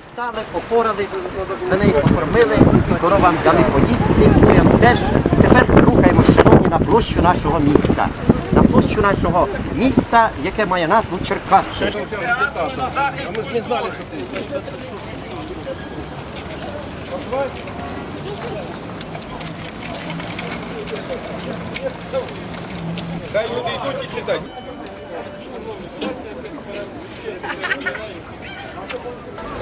Встали, попорались, свиней покормили, коровам дали поїсти, курям теж. І тепер рухаємо, шановні, на площу нашого міста. На площу нашого міста, яке має назву Черкаси.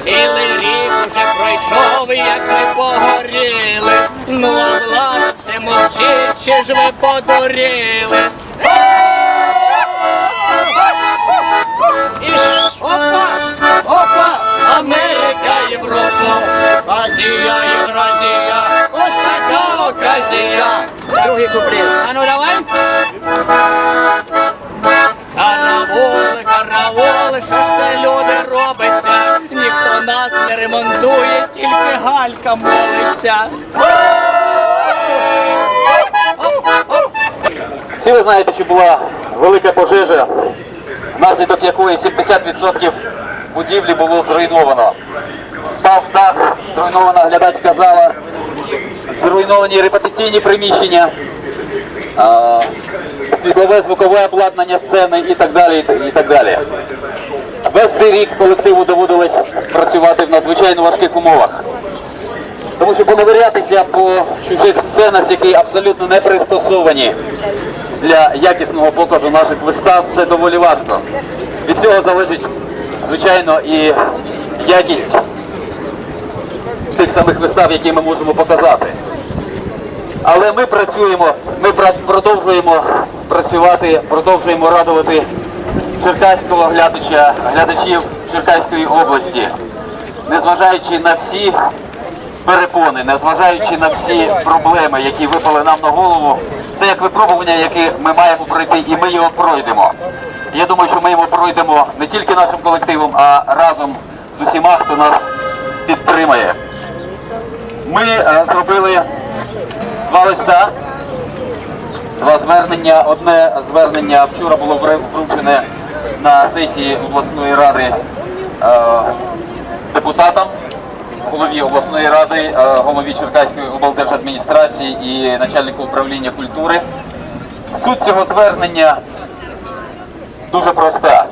Цілий рік уже пройшов, як ми погоріли. Ну, а влада все мовчить, чи ж ви подуріли? І опа, опа, Америка, Європа, Азія, Євразія, ось така оказія. Другий куплет. А ну давай. Караоли, караоли, що ж це люди робиться? Ремонтує, тільки галька молиться. Всі ви знаєте, що була велика пожежа, внаслідок якої 70% будівлі було зруйновано. Впав дах, зруйнована глядацька зала, зруйновані репетиційні приміщення, світлове звукове обладнання сцени і так далі. І так далі. Весь цей рік колективу доводилось працювати в надзвичайно важких умовах. Тому що поневірятися по чужих сценах, які абсолютно не пристосовані для якісного показу наших вистав, це доволі важко. Від цього залежить, звичайно, і якість тих самих вистав, які ми можемо показати. Але ми працюємо, ми продовжуємо працювати, продовжуємо радувати черкаського глядача, глядачів Черкаської області, незважаючи на всі перепони, незважаючи на всі проблеми, які випали нам на голову, це як випробування, яке ми маємо пройти, і ми його пройдемо. Я думаю, що ми його пройдемо не тільки нашим колективом, а разом з усіма, хто нас підтримає. Ми е, зробили два листа, два звернення. Одне звернення вчора було вру- вручене на сесії обласної ради е, депутатам, голові обласної ради, е, голові Черкаської облдержадміністрації і начальнику управління культури. Суть цього звернення дуже проста.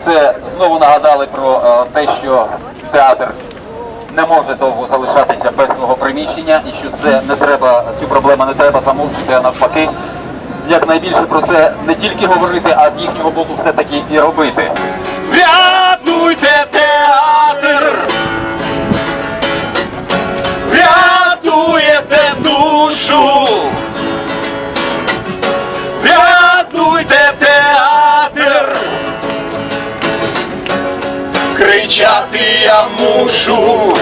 Це знову нагадали про е, те, що театр не може довго залишатися без свого приміщення і що це не треба, цю проблему не треба замовчити, а навпаки, якнайбільше про це не тільки говорити, а з їхнього боку все-таки і робити. Рятуйте театр! Рятуєте душу! Рятуйте театр! Кричати я мушу!